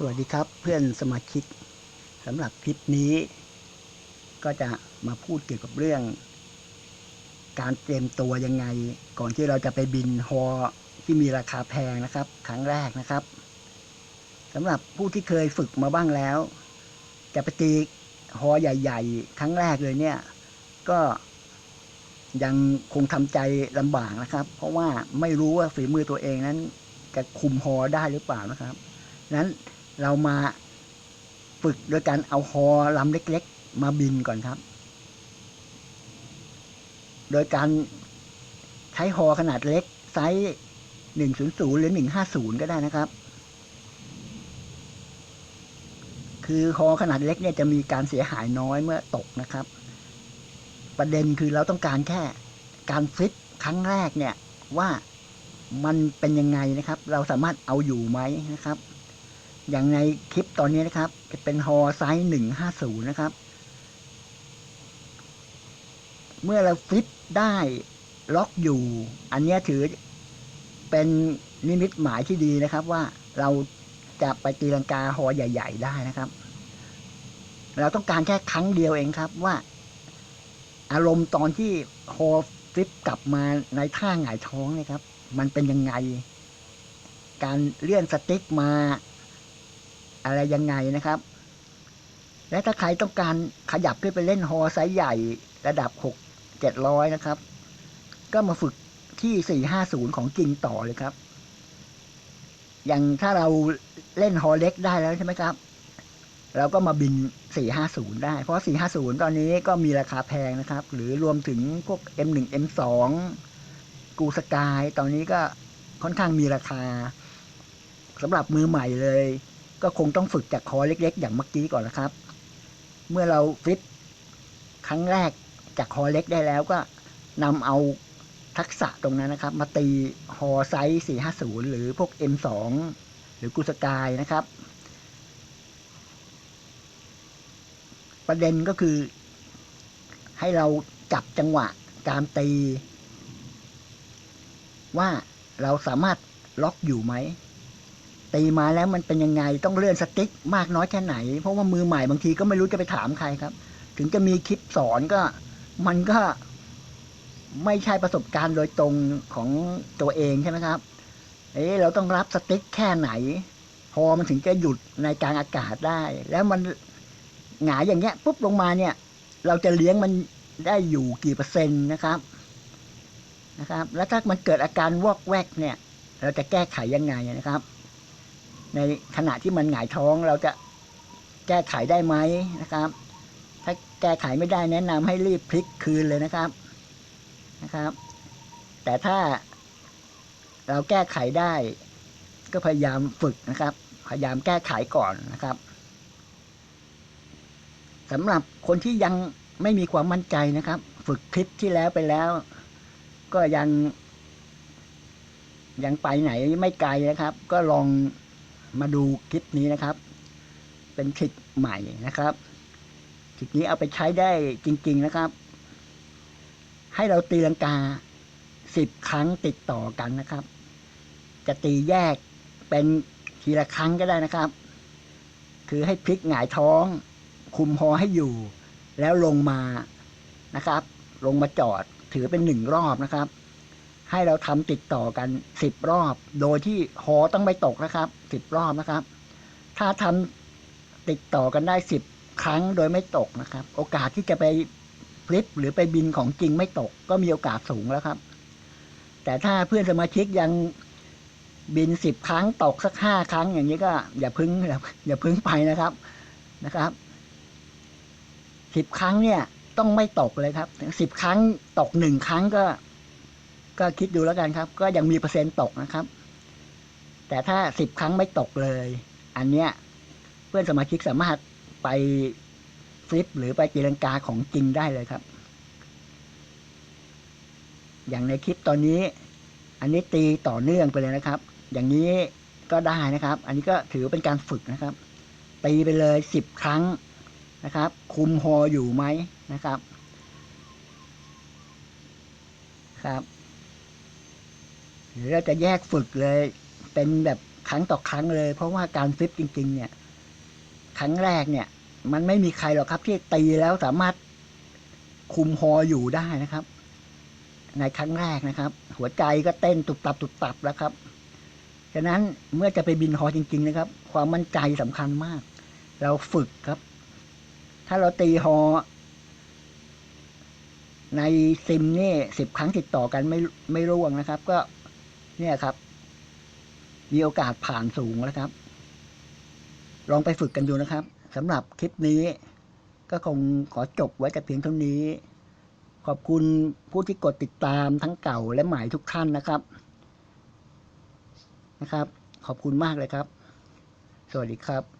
สวัสดีครับเพื่อนสมาชิกสำหรับคลิปนี้ ก็จะมาพูดเกี่ยวกับเรื่อง การเตรียมตัวยังไง ก่อนที่เราจะไปบินฮอที่มีราคาแพงนะครับ ครั้งแรกนะครับสำหรับผู้ที่เคยฝึกมาบ้างแล้ว จะไปตีฮอใหญ่ ๆ ครั้งแรกเลยเนี่ย ก็ยังคงทำใจลำบากนะครับ เพราะว่าไม่รู้ว่าฝีมือตัวเองนั้นจะคุมฮอได้หรือเปล่านะครับนั้น เรามาฝึกโดยการเอาฮอลำเล็กๆ มาบินก่อนครับ โดยการใช้ฮอขนาดเล็กไซส์หนึ่งศูนย์ศูนย์หรือหนึ่งห้าศูนย์ก็ได้นะครับ คือฮอขนาดเล็กเนี่ยจะมีการเสียหายน้อยเมื่อตกนะครับ ประเด็นคือเราต้องการแค่การฟิตครั้งแรกเนี่ยว่ามันเป็นยังไงนะครับ เราสามารถเอาอยู่ไหมนะครับ อย่างในคลิปตอนนี้นะครับ จะเป็นฮอไซส์หนึ่งห้าศูนย์นะครับ เมื่อเราฟิตได้ล็อกอยู่ อันนี้ถือเป็นนิมิตหมายที่ดีนะครับ ว่าเราจะไปตีลังกาฮอใหญ่ ๆ ได้นะครับ เราต้องการแค่ครั้งเดียวเองครับว่า อารมณ์ตอนที่ฮอฟลิปกลับมาในท่าหงายท้องเนี่ยครับ มันเป็นยังไง การเลื่อนสติ๊กมา อะไรยังไงนะครับ และถ้าใครต้องการขยับขึ้นไปเล่นฮอไซส์ใหญ่ระดับหกเจ็ดร้อยนะครับ ก็มาฝึกที่สี่ห้าศูนย์ของจริงต่อเลยครับ อย่างถ้าเราเล่นฮอเล็กได้แล้วใช่ไหมครับ เราก็มาบิน 450 ได้ เพราะ 450 ตอนนี้ก็มีราคาแพงนะครับ หรือรวมถึงพวก M1 M2 กูสกาย ตอนนี้ก็ค่อนข้างมีราคาสำหรับมือใหม่เลย ก็คงต้องฝึกจากคอเล็กๆ อย่างเมื่อกี้ก่อนนะครับ เมื่อเราฟิตครั้งแรกจากคอเล็กได้แล้วก็นำเอาทักษะตรงนั้นนะครับ มาตีฮอไซส์450 หรือพวก M2 หรือกูสกายนะครับ ประเด็นก็คือ ให้เราจับจังหวะการตี ว่าเราสามารถล็อกอยู่ไหม ตีมาแล้วมันเป็นยังไงต้องเลื่อนสติ๊กมากน้อยแค่ไหน เพราะว่ามือใหม่บางทีก็ไม่รู้จะไปถามใครครับ ถึงจะมีคลิปสอนก็ มันก็ไม่ใช่ประสบการณ์โดยตรงของตัวเองใช่ไหมครับ เอ๊ะเราต้องรับสติ๊กแค่ไหน พอมันถึงจะหยุดในกลางอากาศได้ แล้วมันหงายอย่างเงี้ยปุ๊บลงมาเนี่ย เราจะเลี้ยงมันได้อยู่กี่เปอร์เซ็นต์นะครับนะครับ แล้วถ้ามันเกิดอาการวอกแวกเนี่ย เราจะแก้ไขยังไงนะครับ ในขณะที่มันหงายท้องเราจะแก้ไขได้ไหมนะครับ ถ้าแก้ไขไม่ได้แนะนำให้รีบพลิกคืนเลยนะครับนะครับ แต่ถ้าเราแก้ไขได้ ก็พยายามฝึกนะครับ พยายามแก้ไขก่อนนะครับสำหรับคนที่ยังไม่มีความมั่นใจนะครับ ฝึกคลิปที่แล้วไปแล้ว ก็ยัง ยังไปไหนไม่ไกลนะครับ ก็ลอง มาดูคลิปนี้นะครับ เป็นคลิปใหม่นะครับคลิปนี้เอาไปใช้ได้จริง ๆนะครับ ให้เราตีลังกาสิบครั้งติดต่อกันนะครับ จะตีแยกเป็นทีละครั้งก็ได้นะครับ คือให้พลิกหงายท้อง คุมฮอให้อยู่ แล้วลงมานะครับ ลงมาจอดถือเป็นหนึ่งรอบนะครับ ให้เราทำติดต่อกันสิบรอบ โดยที่ฮอต้องไม่ตกนะครับสิบรอบนะครับ ถ้าทำติดต่อกันได้สิบครั้งโดยไม่ตกนะครับ โอกาสที่จะไปฟลิปหรือไปบินของจริงไม่ตก ก็มีโอกาสสูงแล้วครับ แต่ถ้าเพื่อนสมาชิกยังบินสิบครั้งตกสักห้าครั้งอย่างนี้ก็ อย่าพึ่งอย่าพึ่งไปนะครับนะครับสิบครั้งเนี่ย ต้องไม่ตกเลยครับสิบครั้งตกหนึ่งครั้งก็ ก็คิดดูแล้วกันครับ ก็ยังมีเปอร์เซ็นต์ตกนะครับ แต่ถ้าสิบครั้งไม่ตกเลย อันเนี้ยเพื่อนสมาชิกสามารถไปฟลิปหรือไปตีลังกาของจริงได้เลยครับ อย่างในคลิปตอนนี้ อันนี้ตีต่อเนื่องไปเลยนะครับ อย่างนี้ก็ได้นะครับ อันนี้ก็ถือเป็นการฝึกนะครับ ตีไปเลยสิบครั้งนะครับ คุมฮออยู่ไหมนะครับ ครับ หรือเราจะแยกฝึกเลย เป็นแบบครั้งต่อครั้งเลย เพราะว่าการฟิปจริง ๆ เนี่ย ครั้งแรกเนี่ย มันไม่มีใครหรอกครับ ที่ตีแล้วสามารถคุมฮออยู่ได้นะครับ ในครั้งแรกนะครับ หัวใจก็เต้นตุบตับตุบตับแล้วครับฉะนั้นเมื่อจะไปบินฮอจริง ๆ นะครับ ความมั่นใจสำคัญมาก เราฝึกครับ ถ้าเราตีฮอในซิมนี่สิบครั้งติดต่อกันไม่ไม่ร่วงนะครับ ก็ เนี่ยครับ มีโอกาสผ่านสูงแล้วครับ ลองไปฝึกกันดูนะครับสำหรับคลิปนี้ ก็คงขอจบไว้แต่เพียงเท่านี้ ขอบคุณผู้ที่กดติดตามทั้งเก่าและใหม่ทุกท่านนะครับนะครับ ขอบคุณมากเลยครับ สวัสดีครับ